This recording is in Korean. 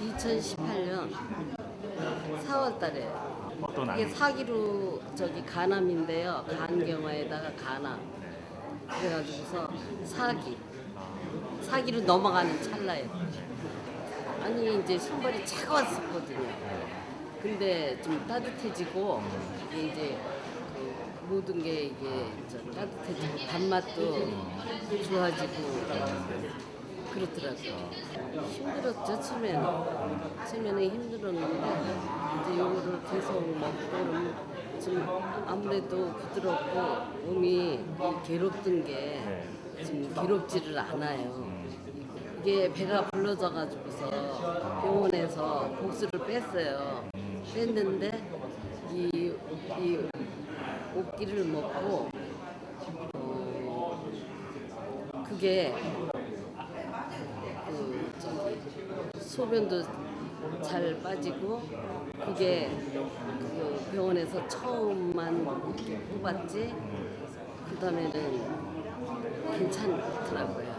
2018년 4월 달에 어떤 이게 암이? 사기로 저기 간암인데요. 간경화에다가 간암. 그래가지고서 사기. 사기로 넘어가는 찰나에. 아니 이제 손발이 차가웠었거든요. 근데 좀 따뜻해지고 이게 이제 그 모든 게 이게 저 따뜻해지고 밥맛도 좋아지고 그렇더라고요. 힘들었죠 처음에는. 처음에는 힘들었는데 이제 요거를 계속 먹고 좀 아무래도 부드럽고 몸이 괴롭던 게 지금 괴롭지를 않아요. 이게 배가 불러져 가지고서 병원에서 복수를 뺐어요. 뺐는데 이, 이 옷기를 먹고 어, 그게 그 저기 소변도 잘 빠지고 그게 그 병원에서 처음만 이렇게 뽑았지 그 다음에는 괜찮더라고요.